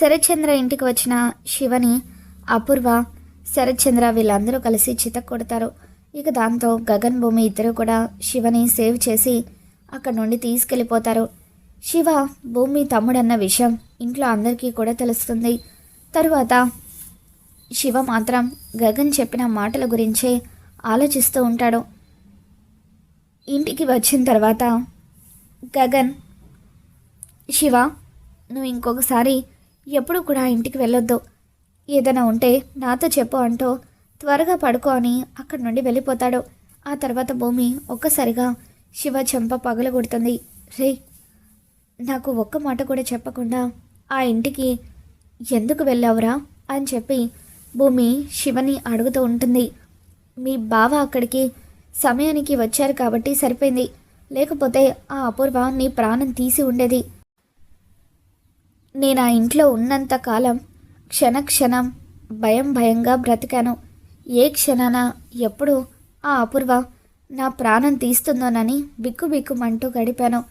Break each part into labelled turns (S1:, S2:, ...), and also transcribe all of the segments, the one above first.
S1: శరత్చంద్ర ఇంటికి వచ్చిన శివని అపూర్వ శరత్చంద్ర వీళ్ళందరూ కలిసి చితక్ కొడతారు. ఇక దాంతో గగన్ భూమి ఇద్దరు కూడా శివని సేవ్ చేసి అక్కడ నుండి తీసుకెళ్ళిపోతారు. శివ భూమి తమ్ముడన్న విషయం ఇంట్లో అందరికీ కూడా తెలుస్తుంది. తరువాత శివ మాత్రం గగన్ చెప్పిన మాటల గురించే ఆలోచిస్తూ ఉంటాడు. ఇంటికి వచ్చిన తర్వాత గగన్ శివ నువ్వు ఇంకొకసారి ఎప్పుడు కూడా ఇంటికి వెళ్ళొద్దు. ఏదైనా ఉంటే నాతో చెప్పు అంటూ త్వరగా పడుకో అని అక్కడి నుండి వెళ్ళిపోతాడు. ఆ తర్వాత భూమి ఒక్కసారిగా శివ చెంప పగలగొడుతుంది రే నాకు ఒక్క మాట కూడా చెప్పకుండా ఆ ఇంటికి ఎందుకు వెళ్ళావురా అని చెప్పి భూమి శివని అడుగుతూ ఉంటుంది. మీ బావ అక్కడికి సమయానికి వచ్చారు కాబట్టి సరిపోయింది. లేకపోతే ఆ అపూర్వ నీ ప్రాణం తీసి ఉండేది. నేను ఆ ఇంట్లో ఉన్నంత కాలం క్షణక్షణం భయం భయంగా బ్రతికాను. ఏ క్షణాన ఎప్పుడు ఆ అపూర్వ నా ప్రాణం తీస్తుందోనని బిక్కుబిక్కుమంటూ గడిపాను.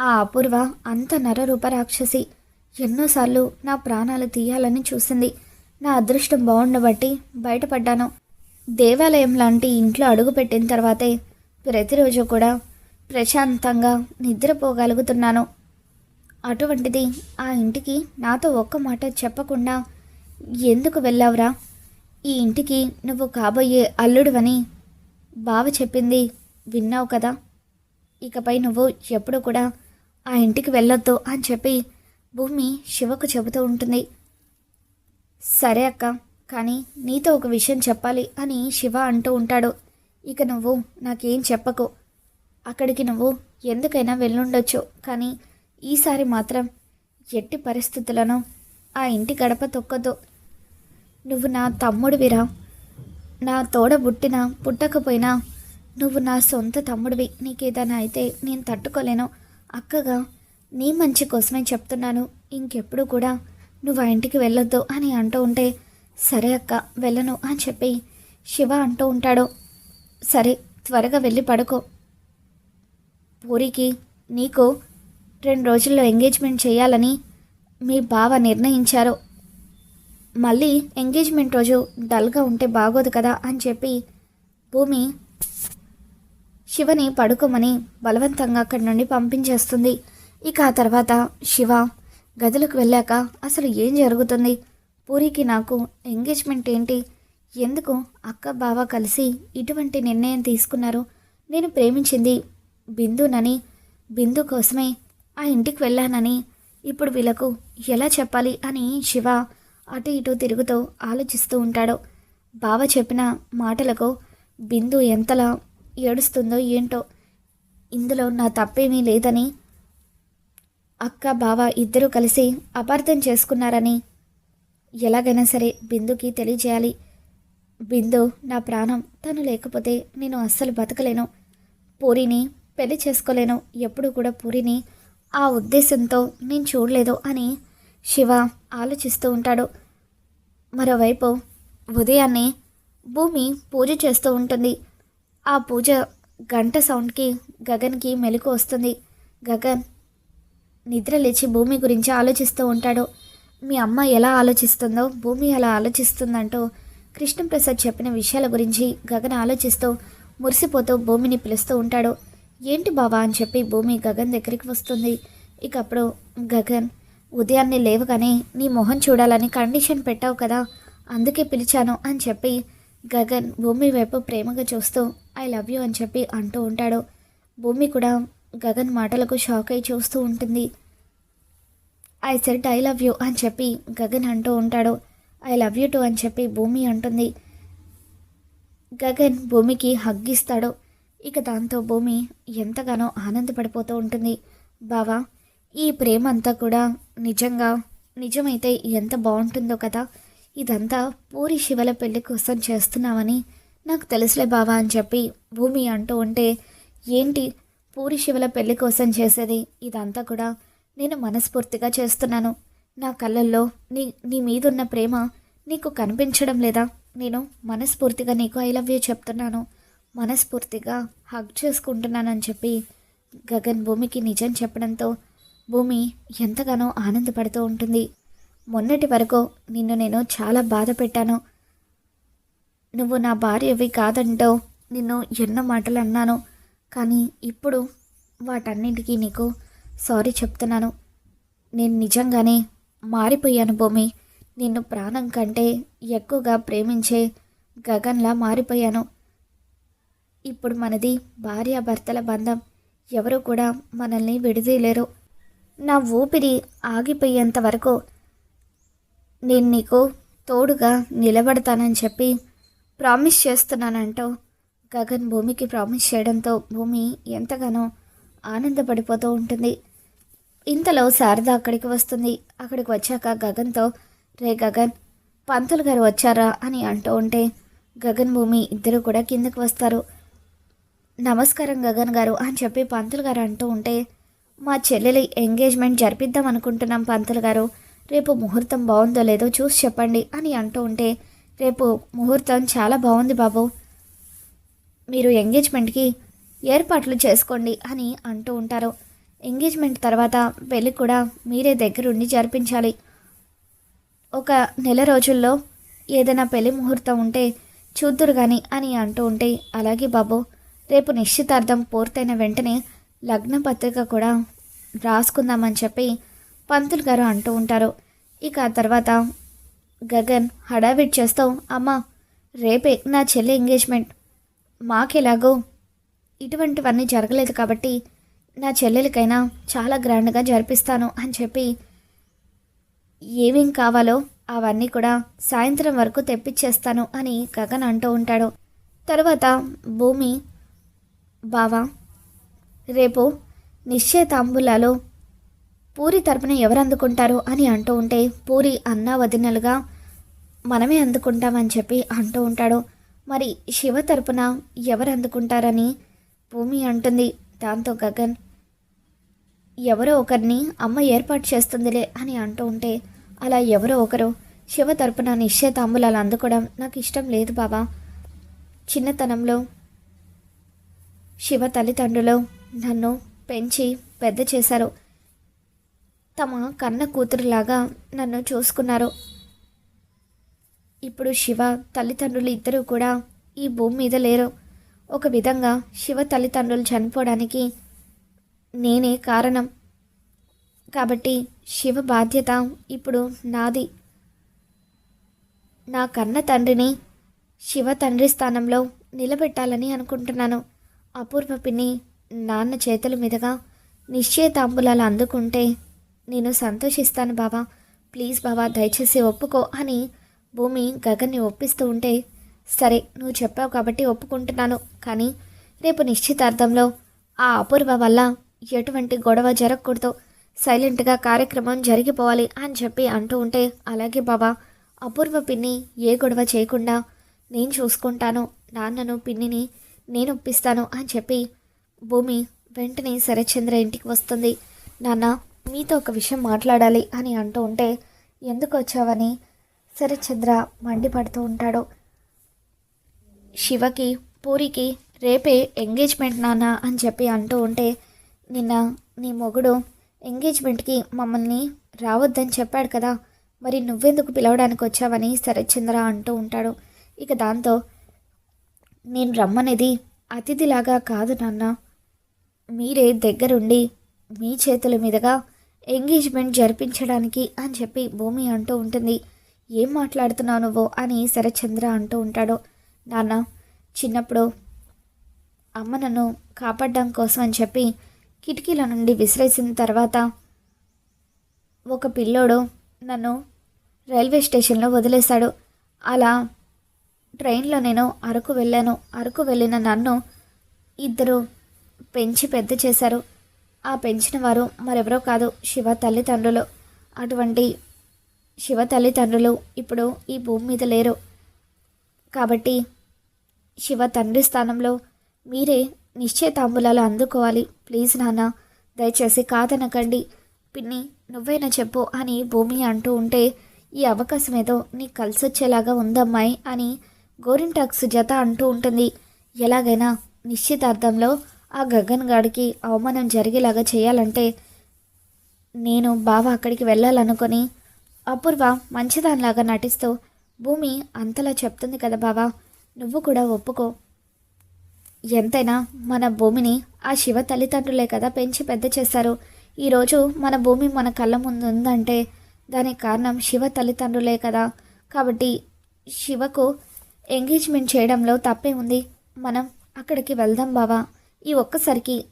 S1: ఆ అపూర్వ అంత నరరూప రాక్షసి ఎన్నోసార్లు నా ప్రాణాలు తీయాలని చూసింది. నా అదృష్టం బాగుండబట్టి బయటపడ్డాను. దేవాలయం లాంటి ఇంట్లో అడుగుపెట్టిన తర్వాతే ప్రతిరోజు కూడా ప్రశాంతంగా నిద్రపోగలుగుతున్నాను. అటువంటిది ఆ ఇంటికి నాతో ఒక్క మాట చెప్పకుండా ఎందుకు వెళ్ళావురా? ఈ ఇంటికి నువ్వు కాబోయే అల్లుడువని బావ చెప్పింది విన్నావు కదా. ఇకపై నువ్వు ఎప్పుడు కూడా ఆ ఇంటికి వెళ్ళొద్దు అని చెప్పి భూమి శివకు చెబుతూ ఉంటుంది. సరే అక్క కానీ నీతో ఒక విషయం చెప్పాలి అని శివ అంటూ ఉంటాడు. ఇక నువ్వు నాకేం చెప్పకు. అక్కడికి నువ్వు ఎందుకైనా వెళ్ళుండొచ్చు కానీ ఈసారి మాత్రం ఎట్టి పరిస్థితులను ఆ ఇంటి గడప తొక్కదు. నువ్వు నా తమ్ముడివిరా. నా తోడ పుట్టినా పుట్టకపోయినా నువ్వు నా సొంత తమ్ముడివి. నీకేదైనా అయితే నేను తట్టుకోలేను. అక్కగా నీ మంచి కోసమే చెప్తున్నాను. ఇంకెప్పుడు కూడా నువ్వు ఆ ఇంటికి వెళ్ళొద్దు అని అంటూ ఉంటే సరే అక్క వెళ్ళను అని చెప్పి శివ అంటూ ఉంటాడు. సరే త్వరగా వెళ్ళి పడుకో. పూరికి నీకు రెండు రోజుల్లో ఎంగేజ్మెంట్ చేయాలని మీ బావ నిర్ణయించారు. మళ్ళీ ఎంగేజ్మెంట్ రోజు డల్గా ఉంటే బాగోదు కదా అని చెప్పి భూమి శివని పడుకోమని బలవంతంగా అక్కడి నుండి పంపించేస్తుంది. ఇక ఆ తర్వాత శివ గదిలోకి వెళ్ళాక అసలు ఏం జరుగుతుంది? పూరికి నాకు ఎంగేజ్మెంట్ ఏంటి? ఎందుకు అక్క బావ కలిసి ఇటువంటి నిర్ణయం తీసుకున్నారు? నేను ప్రేమించింది బిందునని. బిందు కోసమే ఆ ఇంటికి వెళ్ళానని ఇప్పుడు వీళ్ళకు ఎలా చెప్పాలి అని శివ అటు ఇటు తిరుగుతూ ఆలోచిస్తూ ఉంటాడు. బావ చెప్పిన మాటలకు బిందు ఎంతలా ఏడుస్తుందో ఏంటో ఇందులో నా తప్పేమీ లేదని అక్క బావ ఇద్దరూ కలిసి అపార్థం చేసుకున్నారని ఎలాగైనా సరే బిందుకి తెలియజేయాలి. బిందు నా ప్రాణం తను లేకపోతే నేను అస్సలు బతకలేను. పూరిని పెళ్ళి చేసుకోలేను. ఎప్పుడు కూడా పూరిని ఆ ఉద్దేశంతో నేను చూడలేదు అని శివ ఆలోచిస్తూ ఉంటాడు. మరోవైపు ఉదయాన్నే భూమి పూజ చేస్తూ ఉంటుంది. ఆ పూజ గంట సౌండ్కి గగన్కి మెలకు వస్తుంది. గగన్ నిద్ర లేచి భూమి గురించి ఆలోచిస్తూ ఉంటాడు. మీ అమ్మ ఎలా ఆలోచిస్తుందో భూమి ఎలా ఆలోచిస్తుందంటూ కృష్ణప్రసాద్ చెప్పిన విషయాల గురించి గగన్ ఆలోచిస్తూ మురిసిపోతూ భూమిని పిలుస్తూ ఉంటాడు. ఏంటి బావా అని చెప్పి భూమి గగన్ దగ్గరికి వస్తుంది. ఇక అప్పుడు గగన్ ఉదయాన్నే లేవగానే నీ మొహం చూడాలని కండిషన్ పెట్టావు కదా అందుకే పిలిచాను అని చెప్పి గగన్ భూమి వైపు ప్రేమగా చూస్తూ ఐ లవ్ యూ అని చెప్పి అంటూ ఉంటాడు. భూమి కూడా గగన్ మాటలకు షాక్ అయి చూస్తూ ఉంటుంది. I said I love you అని చెప్పి గగన్ అంటూ ఉంటాడు. ఐ లవ్ యూ టు అని చెప్పి భూమి అంటుంది. గగన్ భూమికి హగ్గిస్తాడు ఇక దాంతో భూమి ఎంతగానో ఆనందపడిపోతూ ఉంటుంది. బావా ఈ ప్రేమ అంతా కూడా నిజంగా నిజమైతే ఎంత బాగుంటుందో కదా. ఇదంతా పూరి శివల పెళ్ళి కోసం చేస్తున్నామని నాకు తెలుసులే బావా అని చెప్పి భూమి అంటూ ఉంటే ఏంటి పూరి శివల పెళ్ళి కోసం చేసేది? ఇదంతా కూడా నేను మనస్ఫూర్తిగా చేస్తున్నాను. నా కళ్ళల్లో నీ నీ మీదున్న ప్రేమ నీకు కనిపించడం లేదా? నేను మనస్ఫూర్తిగా నీకు ఐ లవ్ యూ చెప్తున్నాను. మనస్ఫూర్తిగా హగ్ చేసుకుంటున్నానని చెప్పి గగన్ భూమికి నిజం చెప్పడంతో భూమి ఎంతగానో ఆనందపడుతూ ఉంటుంది. మొన్నటి వరకు నిన్ను నేను చాలా బాధ పెట్టాను. నువ్వు నా భార్యవి కాదంటో నిన్ను ఎన్నో మాటలు అన్నాను. కానీ ఇప్పుడు వాటన్నింటికీ నీకు సారీ చెప్తున్నాను. నేను నిజంగానే మారిపోయాను భూమి. నిన్ను ప్రాణం కంటే ఎక్కువగా ప్రేమించే గగన్లా మారిపోయాను. ఇప్పుడు మనది భార్యాభర్తల బంధం. ఎవరు కూడా మనల్ని విడదీయలేరు. నా ఊపిరి ఆగిపోయేంత వరకు నేను నీకు తోడుగా నిలబడతానని చెప్పి ప్రామిస్ చేస్తున్నానంటూ గగన్ భూమికి ప్రామిస్ చేయడంతో భూమి ఎంతగానో ఆనందపడిపోతూ ఉంటుంది. ఇంతలో శారద అక్కడికి వస్తుంది. అక్కడికి వచ్చాక గగన్తో రే గగన్ పంతులు గారు వచ్చారా? అని అంటూ ఉంటే గగన్ భూమి ఇద్దరు కూడా కిందకు వస్తారు. నమస్కారం గగన్ గారు అని చెప్పి పంతులు గారు అంటూ ఉంటే మా చెల్లెలి ఎంగేజ్మెంట్ జరిపిద్దాం అనుకుంటున్నాం పంతులు గారు. రేపు ముహూర్తం బాగుందో లేదో చూసి చెప్పండి అని అంటూ ఉంటే రేపు ముహూర్తం చాలా బాగుంది బాబు. మీరు ఎంగేజ్మెంట్కి ఏర్పాట్లు చేసుకోండి అని అంటూ ఉంటారు. ఎంగేజ్మెంట్ తర్వాత పెళ్ళి కూడా మీరే దగ్గరుండి జరిపించాలి. ఒక నెల రోజుల్లో ఏదైనా పెళ్ళి ముహూర్తం ఉంటే చూద్దురు కానీ అని అంటూ ఉంటే అలాగే బాబు. రేపు నిశ్చితార్థం పూర్తయిన వెంటనే లగ్న పత్రిక కూడా రాసుకుందామని చెప్పి పంతులు గారు అంటూ ఉంటారు. ఇక తర్వాత గగన్ హడావిడి చేస్తాం అమ్మ రేపే నా చెల్లి ఎంగేజ్మెంట్. మాకెలాగో ఇటువంటివన్నీ జరగలేదు కాబట్టి నా చెల్లెలకైనా చాలా గ్రాండ్గా జరిపిస్తాను అని చెప్పి ఏమేం కావాలో అవన్నీ కూడా సాయంత్రం వరకు తెప్పించేస్తాను అని గగన్ అంటూ ఉంటాడు. తర్వాత భూమి బావా రేపు నిశ్చయతాంబులాలో పూరి తరపున ఎవరు అందుకుంటారు అని అంటూ ఉంటే పూరి అన్న వదినలుగా మనమే అందుకుంటామని చెప్పి అంటూ ఉంటాడు. మరి శివ తరపున ఎవరు అందుకుంటారని భూమి అంటుంది. దాంతో గగన్ ఎవరో ఒకరిని అమ్మ ఏర్పాటు చేస్తుందిలే అని అంటూ ఉంటే అలా ఎవరో ఒకరు శివ తరపున నిశ్చయతాంబులాలు అందుకోవడం నాకు ఇష్టం లేదు బాబా చిన్నతనంలో శివ తల్లిదండ్రులు నన్ను పెంచి పెద్ద చేశారు. తమ కన్న కూతురులాగా నన్ను చూసుకున్నారు. ఇప్పుడు శివ తల్లిదండ్రులు ఇద్దరూ కూడా ఈ భూమి మీద లేరు. ఒక విధంగా శివ తల్లిదండ్రులు చనిపోవడానికి నేనే కారణం. కాబట్టి శివ బాధ్యత ఇప్పుడు నాది. నా కన్న తండ్రిని శివ తండ్రి స్థానంలో నిలబెట్టాలని అనుకుంటున్నాను. అపూర్వ పిన్ని నాన్న చేతుల మీదుగా నిశ్చయతాంబులాలు అందుకుంటే నేను సంతోషిస్తాను బావా. ప్లీజ్ బావా దయచేసి ఒప్పుకో అని భూమి గగన్ని ఒప్పిస్తూ ఉంటే సరే నువ్వు చెప్పావు కాబట్టి ఒప్పుకుంటున్నాను. కానీ రేపు నిశ్చితార్థంలో ఆ అపూర్వ వల్ల ఎటువంటి గొడవ జరగకూడదు. సైలెంట్గా కార్యక్రమం జరిగిపోవాలి అని చెప్పి అంటూ ఉంటే అలాగే బాబా అపూర్వ పిన్ని ఏ గొడవ చేయకుండా నేను చూసుకుంటాను. నాన్నను పిన్నిని నేను ఒప్పిస్తాను అని చెప్పి భూమి వెంటనే శరత్చంద్ర ఇంటికి వస్తుంది. నాన్న మీతో ఒక విషయం మాట్లాడాలి అని అంటూ ఉంటే ఎందుకు వచ్చావని? శరచంద్ర మండిపడుతూ ఉంటాడు. శివకి పూరికి రేపే ఎంగేజ్మెంట్ నాన్న అని చెప్పి అంటూ ఉంటే నిన్న నీ మొగుడు ఎంగేజ్మెంట్కి మమ్మల్ని రావద్దని చెప్పాడు కదా మరి నువ్వెందుకు పిలవడానికి వచ్చావని? శరత్చంద్ర అంటూ ఉంటాడు. ఇక దాంతో నేను రమ్మనేది అతిథిలాగా కాదు నాన్న. మీరే దగ్గరుండి మీ చేతుల మీదుగా ఎంగేజ్మెంట్ జరిపించడానికి అని చెప్పి భూమి అంటూ ఉంటుంది. ఏం మాట్లాడుతున్నావు నువ్వు అని శరచంద్ర అంటూ ఉంటాడు. నాన్న చిన్నప్పుడు అమ్మ నన్ను కాపాడడం కోసం అని చెప్పి కిటికీల నుండి విసిరేసిన తర్వాత ఒక పిల్లోడు నన్ను రైల్వే స్టేషన్లో వదిలేశాడు. అలా ట్రైన్లో నేను అరకు వెళ్ళాను. అరకు వెళ్ళిన నన్ను ఇద్దరు పెంచి పెద్ద చేశారు. ఆ పెంచిన వారు మరెవరో కాదు శివ తల్లిదండ్రులు. అటువంటి శివ తల్లిదండ్రులు ఇప్పుడు ఈ భూమి మీద లేరు. కాబట్టి శివ తండ్రి స్థానంలో మీరే నిశ్చయతాంబులాలు అందుకోవాలి. ప్లీజ్ నాన్న దయచేసి కాదనకండి. పిన్ని నువ్వైనా చెప్పు అని భూమి అంటూ ఉంటే ఈ అవకాశం ఏదో నీకు కలిసొచ్చేలాగా ఉందమ్మాయి అని గోరింటాక్స్ జత అంటూ ఉంటుంది. ఎలాగైనా నిశ్చితార్థంలో ఆ గగన్ గాడికి అవమానం జరిగేలాగా చేయాలంటే నేను బావ అక్కడికి వెళ్ళాలనుకొని అపూర్వ మంచిదానిలాగా నటిస్తూ భూమి అంతలా చెప్తుంది కదా బావా నువ్వు కూడా ఒప్పుకో. ఎంతైనా మన భూమిని ఆ శివ తల్లిదండ్రులే కదా పెంచి పెద్ద చేశారు. ఈరోజు మన భూమి మన కళ్ళ ముందు ఉందంటే దానికి కారణం శివ తల్లిదండ్రులే కదా. కాబట్టి శివకు ఎంగేజ్మెంట్ చేయడంలో తప్పే ఉంది. మనం అక్కడికి వెళ్దాం బావా. ఈ ఒక్కసారికి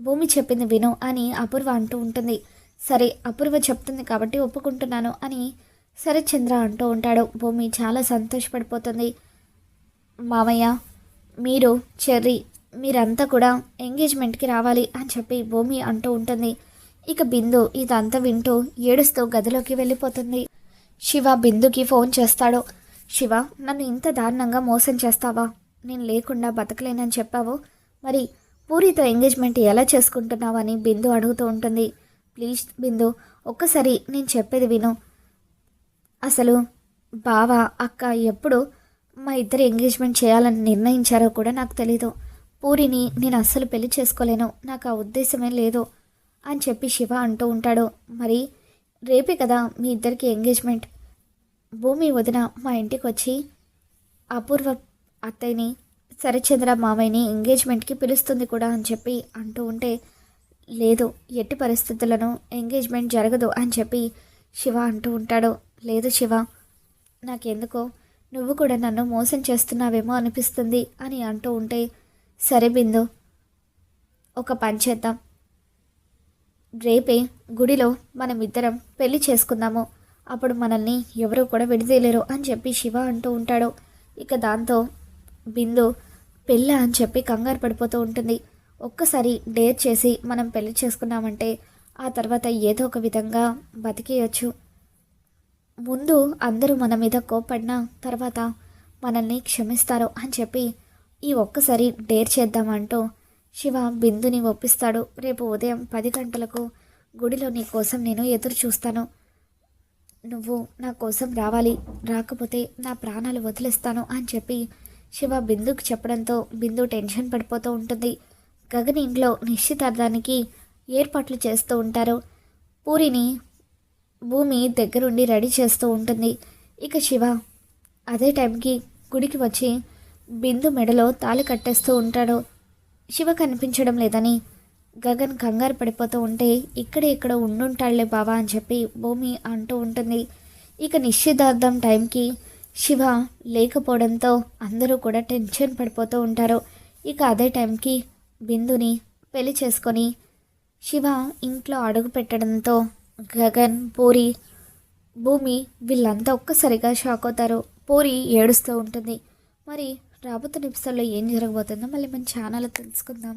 S1: భూమి చెప్పింది విను అని అపూర్వ అంటూ ఉంటుంది. సరే అపూర్వ చెప్తుంది కాబట్టి ఒప్పుకుంటున్నాను అని శరత్చంద్ర అంటూ ఉంటాడు. భూమి చాలా సంతోషపడిపోతుంది. మామయ్య మీరు చెర్రీ మీరంతా కూడా ఎంగేజ్మెంట్కి రావాలి అని చెప్పి భూమి అంటూ ఉంటుంది. ఇక బిందు ఇదంతా వింటూ ఏడుస్తూ గదిలోకి వెళ్ళిపోతుంది. శివ బిందుకి ఫోన్ చేస్తాడు. శివ నన్ను ఇంత దారుణంగా మోసం చేస్తావా? నేను లేకుండా బతకలేనని చెప్పావు. మరి పూరితో ఎంగేజ్మెంట్ ఎలా చేసుకుంటున్నావని బిందు అడుగుతూ ఉంటుంది. ప్లీజ్ బిందు ఒక్కసారి నేను చెప్పేది విను. అసలు బావ అక్క ఎప్పుడు మా ఇద్దరు ఎంగేజ్మెంట్ చేయాలని నిర్ణయించారో కూడా నాకు తెలీదు. పూరిని నేను అస్సలు పెళ్ళి చేసుకోలేను. నాకు ఆ ఉద్దేశమే లేదు అని చెప్పి శివ అంటూ ఉంటాడు. మరి రేపే కదా మీ ఇద్దరికి ఎంగేజ్మెంట్. భూమి వదిన మా ఇంటికి వచ్చి అపూర్వ అత్తయ్యని సరిచంద్ర మామయ్యని ఎంగేజ్మెంట్కి పిలుస్తుంది కూడా అని చెప్పి అంటూ ఉంటే లేదు ఎట్టి పరిస్థితులను ఎంగేజ్మెంట్ జరగదు అని చెప్పి శివ అంటూ ఉంటాడు. లేదు శివ నాకెందుకో నువ్వు కూడా నన్ను మోసం చేస్తున్నావేమో అనిపిస్తుంది అని అంటూ ఉంటే సరే బిందు ఒక పని చేద్దాం. రేపే గుడిలో మనం ఇద్దరం పెళ్ళి చేసుకుందాము. అప్పుడు మనల్ని ఎవరూ కూడా విడదీయలేరు అని చెప్పి శివ అంటూ ఉంటాడు. ఇక దాంతో బిందు పెళ్ళ అని చెప్పి కంగారు పడిపోతూ ఉంటుంది. ఒక్కసారి డేర్ చేసి మనం పెళ్ళి చేసుకున్నామంటే ఆ తర్వాత ఏదో ఒక విధంగా బతికేయచ్చు. ముందు అందరూ మన మీద కోపడిన తర్వాత మనల్ని క్షమిస్తారు అని చెప్పి ఈ ఒక్కసారి డేర్ చేద్దామంటూ శివ బిందుని ఒప్పిస్తాడు. రేపు ఉదయం పది గంటలకు గుడిలో నీ కోసం నేను ఎదురు చూస్తాను నువ్వు నా కోసం రావాలి. రాకపోతే నా ప్రాణాలు వదిలేస్తాను అని చెప్పి శివ బిందుకు చెప్పడంతో బిందు టెన్షన్ పడిపోతూ ఉంటుంది. గగన్ ఇంట్లో నిశ్చితార్థానికి ఏర్పాట్లు చేస్తూ ఉంటారు. పూరిని భూమి దగ్గరుండి రెడీ చేస్తూ ఉంటుంది. ఇక శివ అదే టైంకి గుడికి వచ్చి బిందు మెడలో తాళి కట్టేస్తూ ఉంటాడు. శివ కనిపించడం లేదని గగన్ కంగారు పడిపోతూ ఉంటే ఇక్కడే ఇక్కడ ఉండుంటాడులే బావా అని చెప్పి భూమి అంటూ ఉంటుంది. ఇక నిశ్చితార్థం టైంకి శివ లేకపోవడంతో అందరూ కూడా టెన్షన్ పడిపోతూ ఉంటారు. ఇక అదే టైంకి బిందుని పెళ్ళి చేసుకొని శివ ఇంట్లో అడుగు పెట్టడంతో గగన్ పూరి భూమి వీళ్ళంతా ఒక్కసారిగా షాక్ అవుతారు. పూరి ఏడుస్తూ ఉంటుంది. మరి రాబోతున్న ఎపిసోడ్లో ఏం జరగబోతుందో మళ్ళీ మన ఛానల్ తెలుసుకుందాం.